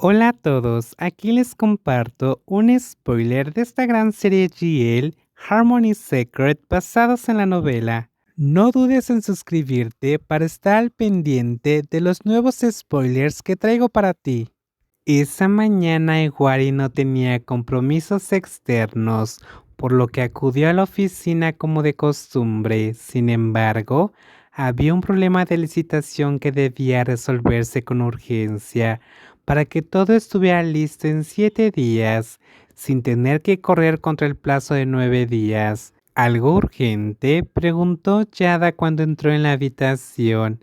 Hola a todos, aquí les comparto un spoiler de esta gran serie GL Harmony Secret basados en la novela. No dudes en suscribirte para estar al pendiente de los nuevos spoilers que traigo para ti. Esa mañana Iguari no tenía compromisos externos, por lo que acudió a la oficina como de costumbre. Sin embargo, había un problema de licitación que debía resolverse con urgencia para que todo estuviera listo en siete días, sin tener que correr contra el plazo de nueve días. ¿Algo urgente? preguntó Yada cuando entró en la habitación.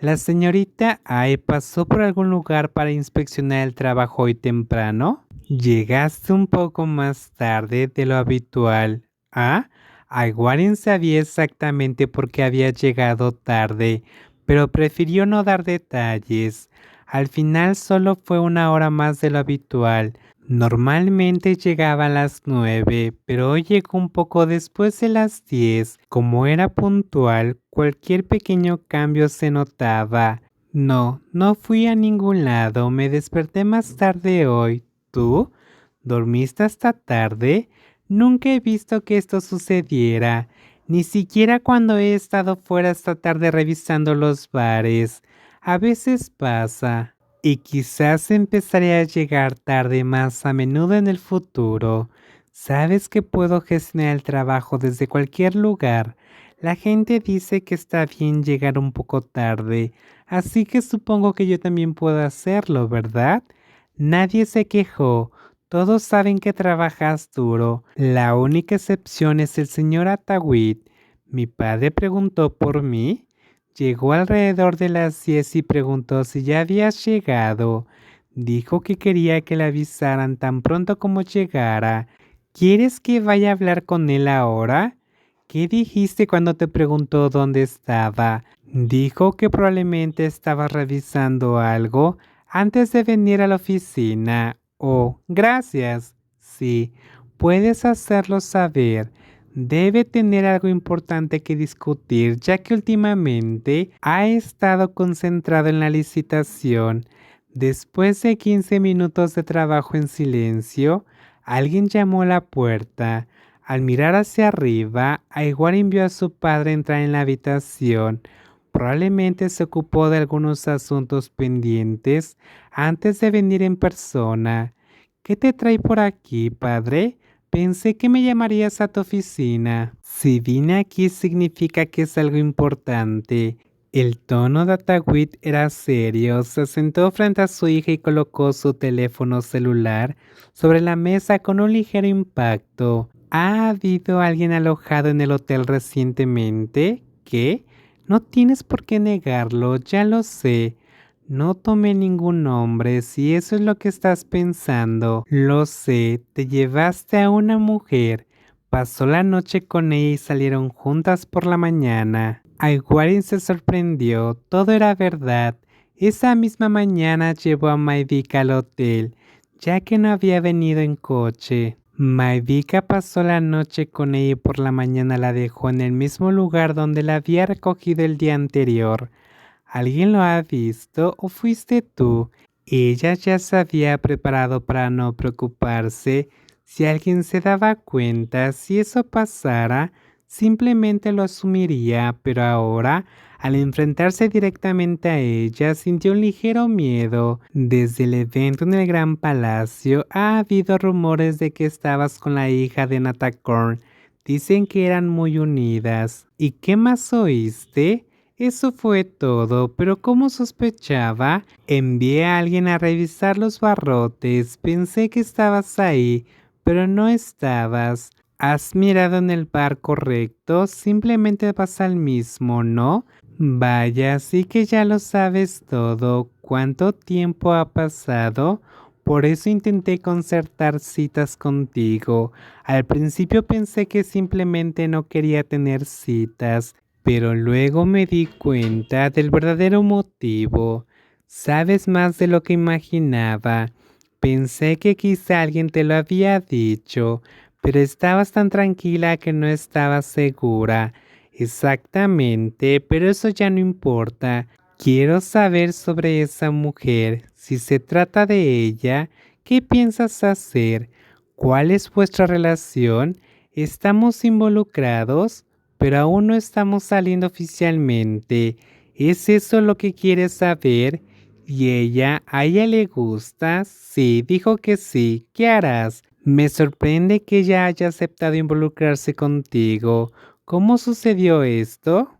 ¿La señorita Ai pasó por algún lugar para inspeccionar el trabajo hoy temprano? Llegaste un poco más tarde de lo habitual. ¿Ah? Aguarin sabía exactamente por qué había llegado tarde, pero prefirió no dar detalles. Al final solo fue una hora más de lo habitual. Normalmente llegaba a las nueve, pero hoy llegó un poco después de las diez. Como era puntual, cualquier pequeño cambio se notaba. No, no fui a ningún lado, me desperté más tarde hoy. ¿Tú? ¿Dormiste hasta tarde? Nunca he visto que esto sucediera, ni siquiera cuando he estado fuera esta tarde revisando los bares. A veces pasa. Y quizás empezaré a llegar tarde más a menudo en el futuro. Sabes que puedo gestionar el trabajo desde cualquier lugar. La gente dice que está bien llegar un poco tarde, así que supongo que yo también puedo hacerlo, ¿verdad? Nadie se quejó. Todos saben que trabajas duro. La única excepción es el señor Atawit. Mi padre preguntó por mí. Llegó alrededor de las 10 y preguntó si ya habías llegado. Dijo que quería que le avisaran tan pronto como llegara. ¿Quieres que vaya a hablar con él ahora? ¿Qué dijiste cuando te preguntó dónde estaba? Dijo que probablemente estaba revisando algo antes de venir a la oficina. Oh, gracias. Sí, puedes hacerlo saber debe tener algo importante que discutir ya que últimamente ha estado concentrado en la licitación. Después de 15 minutos de trabajo en silencio, alguien llamó a la puerta. Al mirar hacia arriba, Aiguar envió a su padre a entrar en la habitación. Probablemente se ocupó de algunos asuntos pendientes antes de venir en persona. ¿Qué te trae por aquí, padre? Pensé que me llamarías a tu oficina. Si vine aquí significa que es algo importante. El tono de Atawit era serio. Se sentó frente a su hija y colocó su teléfono celular sobre la mesa con un ligero impacto. ¿Ha habido alguien alojado en el hotel recientemente? ¿Qué? No tienes por qué negarlo, ya lo sé. No tomé ningún nombre, si eso es lo que estás pensando. Lo sé, te llevaste a una mujer. Pasó la noche con ella y salieron juntas por la mañana. Aiguarin se sorprendió, todo era verdad. Esa misma mañana llevó a Maivika al hotel, ya que no había venido en coche. Maivika pasó la noche con ella y por la mañana la dejó en el mismo lugar donde la había recogido el día anterior. ¿Alguien lo ha visto o fuiste tú? Ella ya se había preparado para no preocuparse. Si alguien se daba cuenta, si eso pasara, simplemente lo asumiría, pero ahora, al enfrentarse directamente a ella, sintió un ligero miedo. Desde el evento en el Gran Palacio ha habido rumores de que estabas con la hija de Natacorn. Dicen que eran muy unidas. ¿Y qué más oíste? Eso fue todo, pero como sospechaba, envié a alguien a revisar los barrotes. Pensé que estabas ahí, pero no estabas. ¿Has mirado en el bar correcto? Simplemente vas al mismo, ¿no? Vaya, sí que ya lo sabes todo. ¿Cuánto tiempo ha pasado? Por eso intenté concertar citas contigo. Al principio pensé que simplemente no quería tener citas, pero luego me di cuenta del verdadero motivo. Sabes más de lo que imaginaba. Pensé que quizá alguien te lo había dicho, pero estabas tan tranquila que no estabas segura. Exactamente, pero eso ya no importa. Quiero saber sobre esa mujer. Si se trata de ella, ¿qué piensas hacer? ¿Cuál es vuestra relación? ¿Estamos involucrados? Pero aún no estamos saliendo oficialmente. ¿Es eso lo que quieres saber? ¿Y ella? ¿A ella le gusta? Sí, dijo que sí. ¿Qué harás? Me sorprende que ella haya aceptado involucrarse contigo. ¿Cómo sucedió esto?